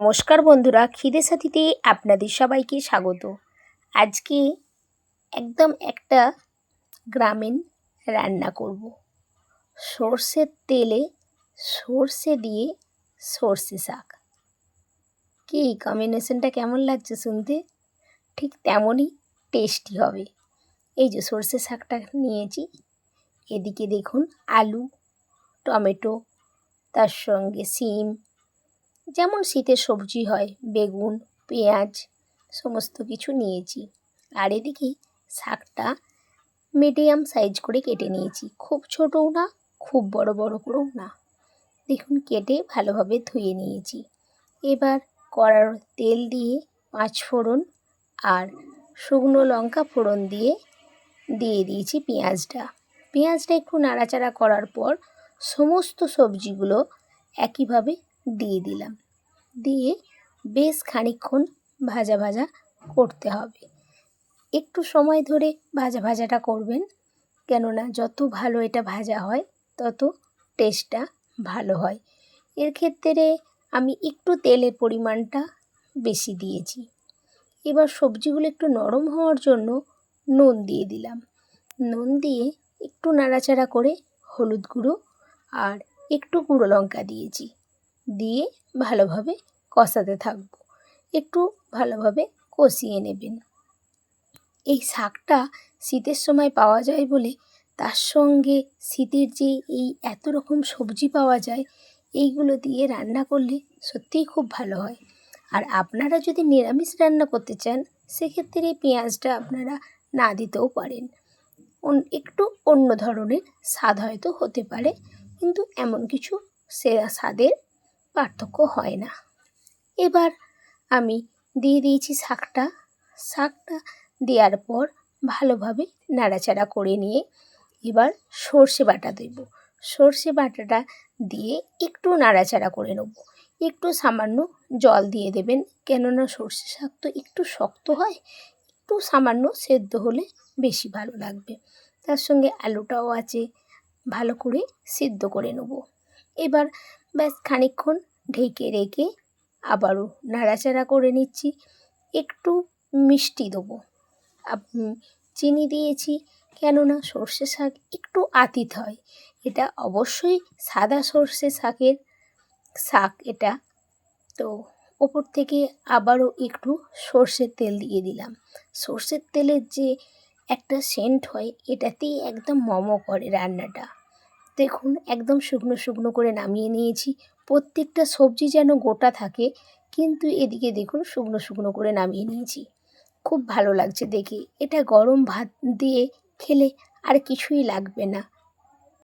নমস্কার বন্ধুরা, খিদে সাথীতে আপনাদের সবাইকে স্বাগত। আজকে একদম একটা গ্রামীণ রান্না করব। সর্ষের তেলে সর্ষে দিয়ে সর্ষে শাক। কি কম্বিনেশনটা কেমন লাগছে শুনতে? ঠিক তেমনই টেস্টি হবে। এই যে সর্ষে শাকটা নিয়েছি। এদিকে দেখুন আলু, টমেটো, তার সঙ্গে সিম যেমন শীতের সবজি হয়, বেগুন, পেঁয়াজ, সমস্ত কিছু নিয়েছি। আর এদিকে শাকটা মিডিয়াম সাইজ করে কেটে নিয়েছি। খুব ছোটও না, খুব বড় বড় করেও না। দেখুন, কেটে ভালোভাবে ধুয়ে নিয়েছি। এবার কড়ার তেল দিয়ে পাঁচ ফোড়ন আর শুকনো লঙ্কা ফোড়ন দিয়ে দিয়ে দিয়েছি পেঁয়াজটা। পেঁয়াজটা একটু নাড়াচাড়া করার পর সমস্ত সবজিগুলো একইভাবে দিয়ে দিলাম। দিয়ে বেশ খানিকক্ষণ ভাজা ভাজা করতে হবে। একটু সময় ধরে ভাজা ভাজাটা করবেন, কেননা যত ভালো এটা ভাজা হয়, তত টেস্টটা ভালো হয়। এর ক্ষেত্রে আমি একটু তেলের পরিমাণটা বেশি দিয়েছি। এবার সবজিগুলো একটু নরম হওয়ার জন্য নুন দিয়ে দিলাম। নুন দিয়ে একটু নাড়াচাড়া করে হলুদ গুঁড়ো আর একটু গুঁড়ো লঙ্কা দিয়েছি। দিয়ে ভালোভাবে কষাতে থাকব। একটু ভালোভাবে কষিয়ে নেবেন। এই শাকটা শীতের সময় পাওয়া যায় বলে তার সঙ্গে শীতের যে এই এত রকম সবজি পাওয়া যায়, এইগুলো দিয়ে রান্না করলে সত্যিই খুব ভালো হয়। আর আপনারা যদি নিরামিষ রান্না করতে চান, সেক্ষেত্রে পেঁয়াজটা আপনারা না দিতেও পারেন। একটু অন্য ধরনের স্বাদ হয়তো হতে পারে, কিন্তু এমন কিছু সে স্বাদের পার্থক্য হয় না। এবার আমি দিয়ে দিয়েছি শাকটা। শাকটা দেওয়ার পর ভালোভাবে নাড়াচাড়া করে নিয়ে এবার সর্ষে বাটা দেব। সর্ষে বাটাটা দিয়ে একটু নাড়াচাড়া করে নেব। একটু সামান্য জল দিয়ে দেবেন, কেননা সর্ষে শাক তো একটু শক্ত হয়, একটু সামান্য সেদ্ধ হলে বেশি ভালো লাগবে। তার সঙ্গে আলুটাও আছে, ভালো করে সিদ্ধ করে নেব। এবার ব্যাস খানিকক্ষণ ঢেকে রেখে আবারও নাড়াচাড়া করে নিচ্ছি। একটু মিষ্টি দেবো। চিনি দিয়েছি, কেননা সর্ষে শাক একটু আতিত হয়। এটা অবশ্যই সাদা সর্ষে শাকের শাক এটা। তো ওপর থেকে আবারও একটু সর্ষের তেল দিয়ে দিলাম। সর্ষের তেলের যে একটা সেন্ট হয়, এটাতেই একদম মমো করে রান্নাটা। দেখুন, একদম শুকনো শুকনো করে নামিয়ে নিয়েছি। প্রত্যেকটা সবজি যেন গোটা থাকে, কিন্তু এদিকে দেখুন, শুকনো শুকনো করে নামিয়ে নিয়েছি। খুব ভালো লাগছে দেখে। এটা গরম ভাত দিয়ে খেলে আর কিছুই লাগবে না।